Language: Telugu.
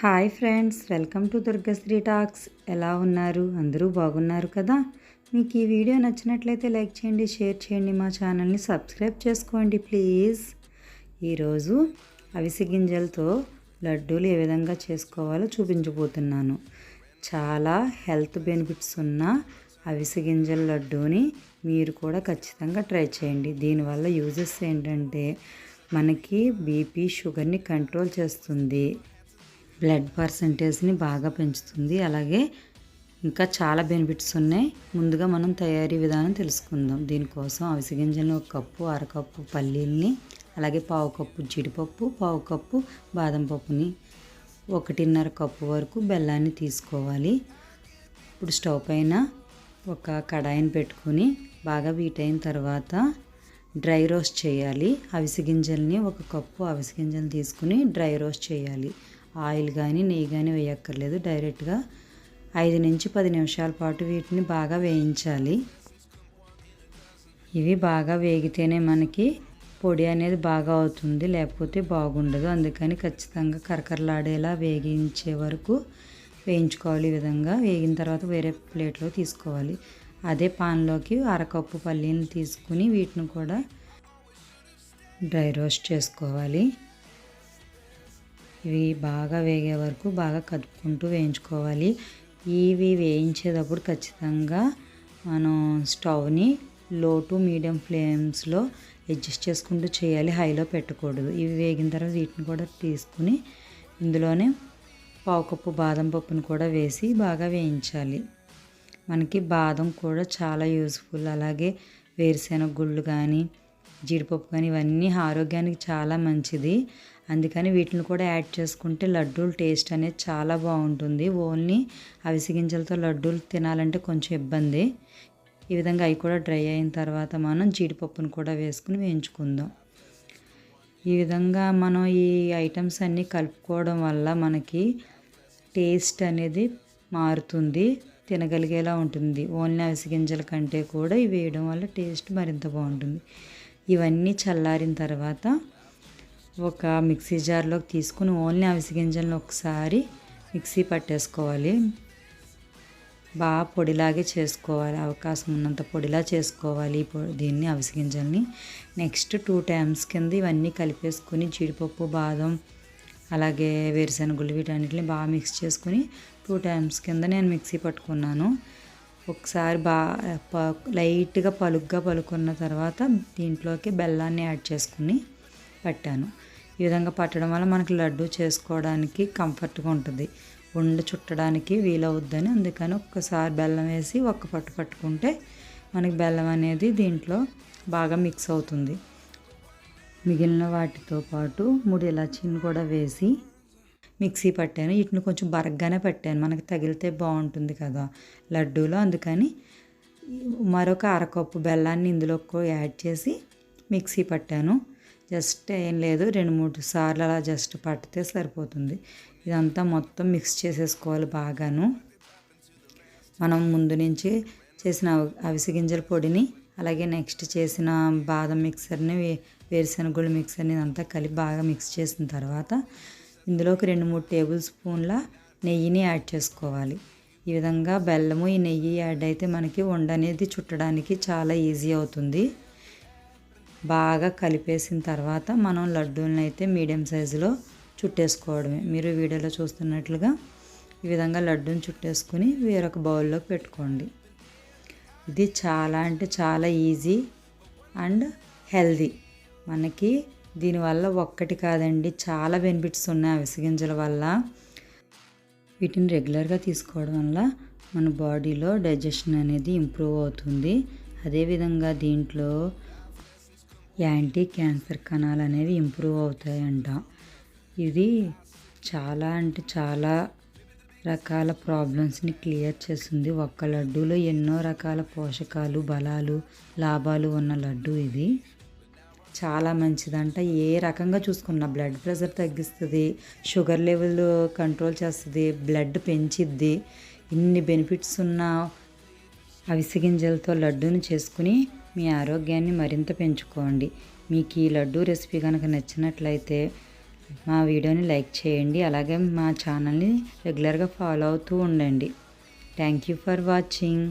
Hi friends welcome to Durgasri talks. ఎలా ఉన్నారు? అందరూ బాగున్నారు కదా? మీకు ఈ వీడియో నచ్చినట్లయితే లైక్ చేయండి షేర్ చేయండి మా ఛానల్ని సబ్స్క్రైబ్ చేసుకోండి ప్లీజ్. ఈరోజు అవిసె గింజలతో లడ్డూలు ఏ విధంగా చేసుకోవాలో చూపించబోతున్నాను. చాలా హెల్త్ బెనిఫిట్స్ ఉన్న అవిసె గింజల లడ్డూని మీరు కూడా ఖచ్చితంగా ట్రై చేయండి. దీనివల్ల యూజెస్ ఏంటంటే మనకి బీపీ షుగర్ని కంట్రోల్ చేస్తుంది. బ్లడ్ పర్సంటేజ్ని బాగా పెంచుతుంది. అలాగే ఇంకా చాలా బెనిఫిట్స్ ఉన్నాయి. ముందుగా మనం తయారీ విధానం తెలుసుకుందాం. దీనికోసం అవిసె గింజలను ఒక కప్పు అరకప్పు పల్లీల్ని అలాగే పావు కప్పు జీడిపప్పు పావు కప్పు బాదం పప్పుని ఒకటిన్నర కప్పు వరకు బెల్లాన్ని తీసుకోవాలి. ఇప్పుడు స్టవ్ పైన ఒక కడాయిని పెట్టుకొని బాగా వీట్ అయిన తర్వాత డ్రై రోస్ట్ చేయాలి. అవిసె గింజల్ని ఒక కప్పు అవిసి గింజలు తీసుకుని డ్రై రోస్ట్ చేయాలి. ఆయిల్ కానీ నెయ్యి కానీ వేయక్కర్లేదు. డైరెక్ట్గా ఐదు నుంచి పది నిమిషాల పాటు వీటిని బాగా వేయించాలి. ఇవి బాగా వేగితేనే మనకి పొడి అనేది బాగా అవుతుంది లేకపోతే బాగుండదు. అందుకని ఖచ్చితంగా కరకరలాడేలా వేగించే వరకు వేయించుకోవాలి ఈ విధంగా. వేగిన తర్వాత వేరే ప్లేట్లో తీసుకోవాలి. అదే పాన్లోకి అరకప్పు పల్లీని తీసుకుని వీటిని కూడా డ్రై రోస్ట్ చేసుకోవాలి. ఇవి బాగా వేగే వరకు బాగా కదుపుకుంటూ వేయించుకోవాలి. ఇవి వేయించేటప్పుడు ఖచ్చితంగా మనం స్టవ్ని లో టు మీడియం ఫ్లేమ్స్లో అడ్జస్ట్ చేసుకుంటూ చేయాలి. హైలో పెట్టకూడదు. ఇవి వేగిన తర్వాత వీటిని కూడా తీసుకుని ఇందులోనే పావు కప్పు బాదం పప్పును కూడా వేసి బాగా వేయించాలి. మనకి బాదం కూడా చాలా యూస్ఫుల్. అలాగే వేరుశెనగ గుళ్ళు కానీ జీడిపప్పు కానీ ఇవన్నీ ఆరోగ్యానికి చాలా మంచిది. అందుకని వీటిని కూడా యాడ్ చేసుకుంటే లడ్డూలు టేస్ట్ అనేది చాలా బాగుంటుంది. ఓన్లీ అవిసె గింజలతో లడ్డూలు తినాలంటే కొంచెం ఇబ్బంది. ఈ విధంగా అవి కూడా డ్రై అయిన తర్వాత మనం జీడిపప్పును కూడా వేసుకుని వేయించుకుందాం. ఈ విధంగా మనం ఈ ఐటమ్స్ అన్నీ కలుపుకోవడం వల్ల మనకి టేస్ట్ అనేది మారుతుంది తినగలిగేలా ఉంటుంది. ఓన్లీ అవిసె గింజల కంటే కూడా ఇవి వేయడం వల్ల టేస్ట్ మరింత బాగుంటుంది. ఇవన్నీ చల్లారిన తర్వాత ఒక మిక్సీ జార్లోకి తీసుకుని ఓన్లీ అవిసి గింజలను ఒకసారి మిక్సీ పట్టేసుకోవాలి. బాగా పొడిలాగే చేసుకోవాలి. అవకాశం ఉన్నంత పొడిలా చేసుకోవాలి దీన్ని అవిసె గింజల్ని. నెక్స్ట్ టూ టైమ్స్ కింద ఇవన్నీ కలిపేసుకుని జీడిపప్పు బాదం అలాగే వేరుశనగలు వీటన్నిటిని బాగా మిక్స్ చేసుకుని టూ టైమ్స్ కింద నేను మిక్సీ పట్టుకున్నాను. ఒకసారి బాగా లైట్గా పలుగ్గా పలుకున్న తర్వాత దీంట్లోకి బెల్లాన్ని యాడ్ చేసుకుని పట్టాను. ఈ విధంగా పట్టడం వల్ల మనకి లడ్డు చేసుకోవడానికి కంఫర్ట్గా ఉంటుంది. ఉండ చుట్టడానికి వీలవుద్దని అందుకని ఒక్కసారి బెల్లం వేసి ఒక్క పట్టు పట్టుకుంటే మనకి బెల్లం అనేది దీంట్లో బాగా మిక్స్ అవుతుంది. మిగిలిన వాటితో పాటు మూడు ఇలాచీని కూడా వేసి మిక్సీ పట్టాను. వీటిని కొంచెం బరగ్గానే పట్టాను. మనకు తగిలితే బాగుంటుంది కదా. లడ్డూలో అందుకని మరొక అరకప్పు బెల్లాన్ని ఇందులో యాడ్ చేసి మిక్సీ పట్టాను. జస్ట్ ఏం లేదు రెండు మూడు సార్లు అలా జస్ట్ పట్టితే సరిపోతుంది. ఇదంతా మొత్తం మిక్స్ చేసేసుకోవాలి బాగాను. మనం ముందు నుంచి చేసిన అవిసె గింజల పొడిని అలాగే నెక్స్ట్ చేసిన బాదం మిక్సర్ని వేరుశనగుళ్ళు మిక్సర్ని ఇదంతా కలిపి బాగా మిక్స్ చేసిన తర్వాత ఇందులోకి రెండు మూడు టేబుల్ స్పూన్ల నెయ్యిని యాడ్ చేసుకోవాలి. ఈ విధంగా బెల్లము ఈ నెయ్యి యాడ్ అయితే మనకి వండ అనేది చుట్టడానికి చాలా ఈజీ అవుతుంది. బాగా కలిపేసిన తర్వాత మనం లడ్డూలను అయితే మీడియం సైజులో చుట్టేసుకోవడమే. మీరు వీడియోలో చూస్తున్నట్లుగా ఈ విధంగా లడ్డూని చుట్టేసుకుని వేరొక బౌల్లో పెట్టుకోండి. ఇది చాలా అంటే చాలా ఈజీ అండ్ హెల్దీ. మనకి దీనివల్ల ఒక్కటి కాదండి చాలా బెనిఫిట్స్ ఉన్నాయి అవిసె గింజల వల్ల. వీటిని రెగ్యులర్గా తీసుకోవడం వల్ల మన బాడీలో డైజెషన్ అనేది ఇంప్రూవ్ అవుతుంది. అదేవిధంగా దీంట్లో యాంటీ క్యాన్సర్ కణాలు అనేవి ఇంప్రూవ్ అవుతాయంట. ఇది చాలా అంటే చాలా రకాల ప్రాబ్లమ్స్ని క్లియర్ చేస్తుంది. ఒక్క లడ్డూలో ఎన్నో రకాల పోషకాలు బలాలు లాభాలు ఉన్న లడ్డు ఇది. చాలా మంచిదంట. ఏ రకంగా చూసుకున్న బ్లడ్ ప్రెషర్ తగ్గిస్తుంది షుగర్ లెవెల్ కంట్రోల్ చేస్తుంది బ్లడ్ పెంచిద్ది. ఇన్ని బెనిఫిట్స్ ఉన్న అవిసె గింజలతో లడ్డూని చేసుకుని మీ ఆరోగ్యాన్ని మరింత పెంచుకోండి. మీకు ఈ లడ్డూ రెసిపీ కనుక నచ్చినట్లయితే మా వీడియోని లైక్ చేయండి. అలాగే మా ఛానల్ని రెగ్యులర్గా ఫాలో అవుతూ ఉండండి. Thank you for watching